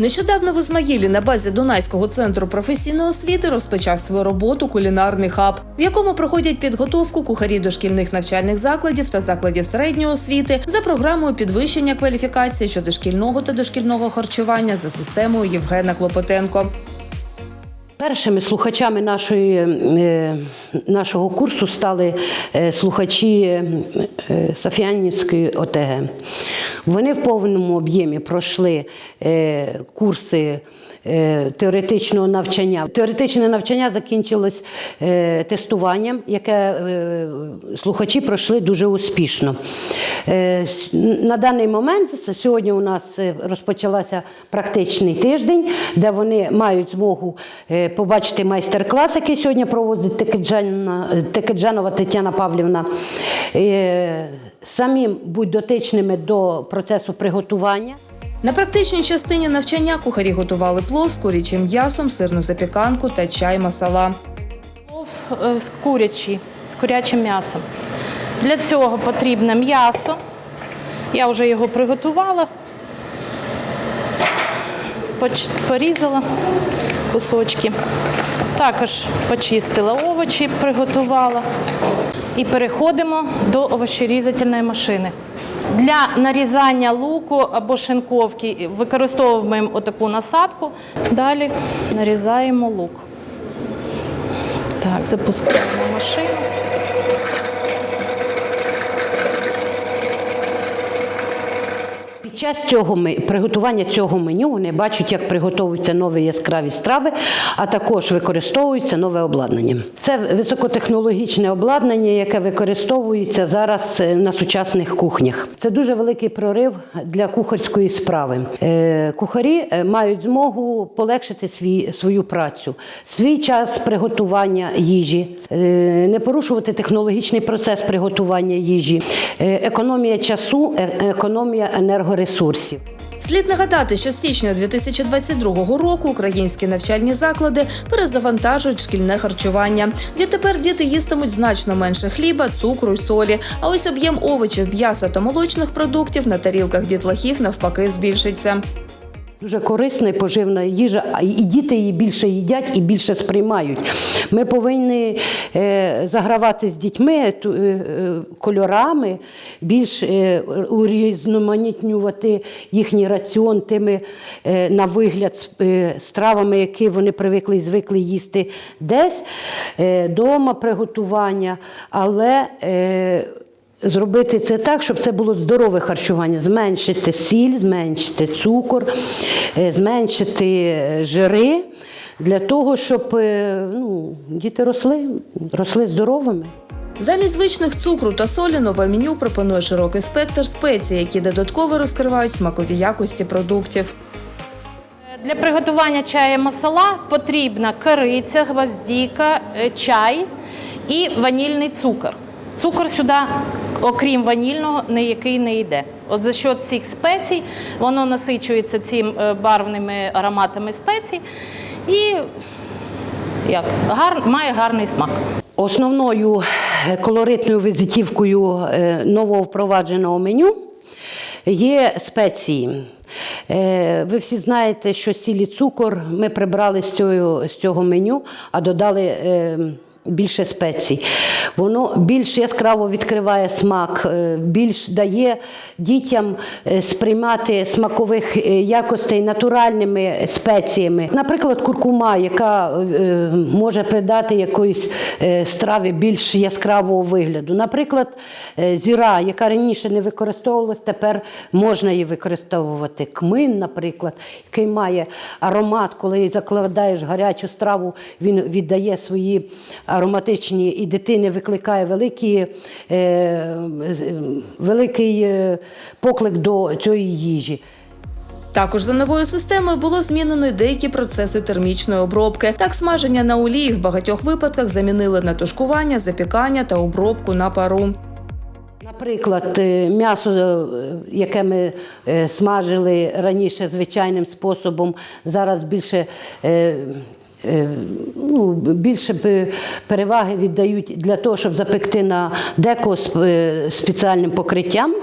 Нещодавно в Ізмаїлі на базі Дунайського центру професійної освіти розпочав свою роботу кулінарний хаб, в якому проходять підготовку кухарі дошкільних навчальних закладів та закладів середньої освіти за програмою підвищення кваліфікації щодо шкільного та дошкільного харчування за системою Євгена Клопотенко. Першими слухачами нашої, е, нашого курсу стали е, слухачі е, Сафіанівської ОТГ. Вони в повному об'ємі пройшли курси теоретичного навчання. Теоретичне навчання закінчилось е, тестуванням, яке е, слухачі пройшли дуже успішно. Е, На даний момент сьогодні у нас е, розпочалася практичний тиждень, де вони мають змогу е, побачити майстер-клас, який сьогодні проводить Текеджанова, Тетяна Павлівна. Е, Самі будь дотичними до процесу приготування. На практичній частині навчання кухарі готували плов з курячим м'ясом, сирну запіканку та чай масала. Плов е, з курячий, з курячим м'ясом. Для цього потрібно м'ясо. Я вже його приготувала, порізала кусочки. Також почистила овочі, приготувала. І переходимо до овочерізательної машини. Для нарізання луку або шинковки використовуємо отаку насадку. Далі нарізаємо лук. Так, запускаємо машину. Час цього приготування цього меню вони бачать, як приготовуються нові яскраві страви, а також використовується нове обладнання. Це високотехнологічне обладнання, яке використовується зараз е, на сучасних кухнях. Це дуже великий прорив для кухарської справи. Е, Кухарі е, мають змогу полегшити свій, свою працю, свій час приготування їжі, не порушувати технологічний процес приготування їжі, економія часу, економія енергоресурсів. Слід нагадати, що з січня 2022 року українські навчальні заклади перезавантажують шкільне харчування. Відтепер діти їстимуть значно менше хліба, цукру й солі. А ось об'єм овочів, м'яса та молочних продуктів на тарілках дітлахів навпаки збільшиться. Дуже корисна і поживна їжа, і діти її більше їдять і більше сприймають. Ми повинні е, загравати з дітьми е, е, кольорами, більш урізноманітнювати їхній раціон тими на вигляд стравами, які вони привикли і звикли їсти десь дома приготування, але Зробити це так, щоб це було здорове харчування, зменшити сіль, зменшити цукор, е, зменшити е, жири для того, щоб е, ну, діти росли, росли здоровими. Замість звичних цукру та солі нове меню пропонує широкий спектр спецій, які додатково розкривають смакові якості продуктів. Для приготування чаю масала потрібна кориця, гвоздіка, чай і ванільний цукор. Цукор сюди, окрім ванільного, ніякий не йде. От за що цих спецій воно насичується цим барвними ароматами спецій і як, гар, має гарний смак. Основною е, колоритною візитівкою е, нового впровадженого меню є спеції. Е, Ви всі знаєте, що сіль і цукор ми прибрали з цього, меню, а додали е, більше спецій. Воно більш яскраво відкриває смак, е, більш дає дітям е, сприймати смакових е, якостей натуральними спеціями. Наприклад, куркума, яка може придати якоїсь страві більш яскравого вигляду. Наприклад, зіра, яка раніше не використовувалась, тепер можна її використовувати. Кмин, наприклад, який має аромат, коли закладаєш гарячу страву, він віддає свої ароматичні і дитини викликає великі, е, е, великий е, поклик до цієї їжі. Також за новою системою було змінено й деякі процеси термічної обробки. Так, смаження на олії в багатьох випадках замінили на тушкування, запікання та обробку на пару. Наприклад, е, м'ясо, яке ми смажили раніше звичайним способом, зараз більше. Е, Ну, більше переваги віддають для того, щоб запекти на деко е, спеціальним покриттям.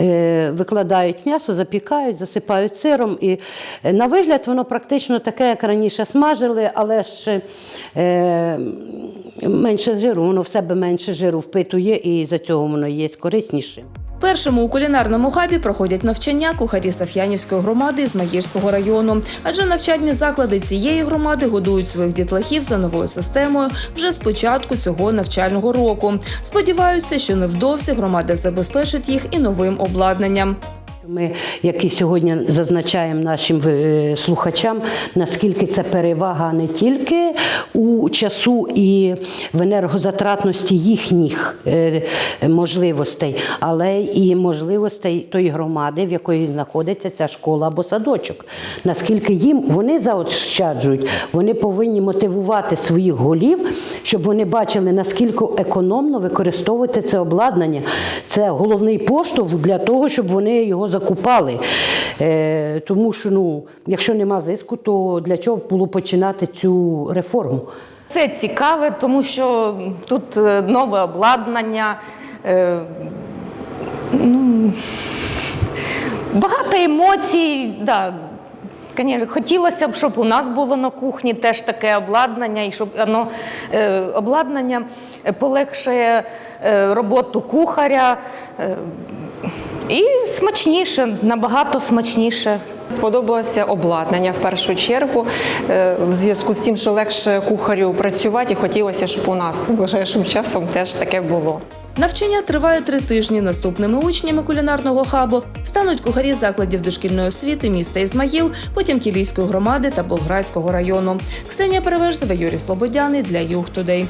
Е, викладають м'ясо, запікають, засипають сиром. І на вигляд воно практично таке, як раніше смажили, але ж менше жиру, воно в себе менше жиру впитує, і за цього воно є кориснішим. Першому у кулінарному хабі проходять навчання кухарі Саф'янівської громади Ізмаїльського району, адже навчальні заклади цієї громади годують своїх дітлахів за новою системою вже з початку цього навчального року. Сподіваються, що невдовзі громада забезпечить їх і новим обладнанням. Ми, як і сьогодні зазначаємо нашим е, слухачам, наскільки це перевага не тільки у часу і в енергозатратності їхніх е, можливостей, але і можливостей тої громади, в якої знаходиться ця школа або садочок. Наскільки їм вони заощаджують, вони повинні мотивувати своїх голів, щоб вони бачили, наскільки економно використовувати це обладнання. Це головний поштовх для того, щоб вони його закупали. Е, тому що, ну, якщо нема зиску, то для чого було починати цю реформу? Це цікаве, тому що тут е, нове обладнання. е, Ну, багато емоцій. Да. Хотілося б, щоб у нас було на кухні теж таке обладнання, і щоб воно е, обладнання полегшує е, роботу кухаря. Е, і смачніше, набагато смачніше. Сподобалося обладнання в першу чергу. Е, В зв'язку з тим, що легше кухарю працювати, і хотілося, щоб у нас ближайшим часом теж таке було. Навчання триває три тижні. Наступними учнями кулінарного хабу стануть кухарі закладів дошкільної освіти міста Ізмаїл, потім Кілійської громади та Болградського району. Ксенія Переверзева, Юрій Слободяний для Юг Тудей.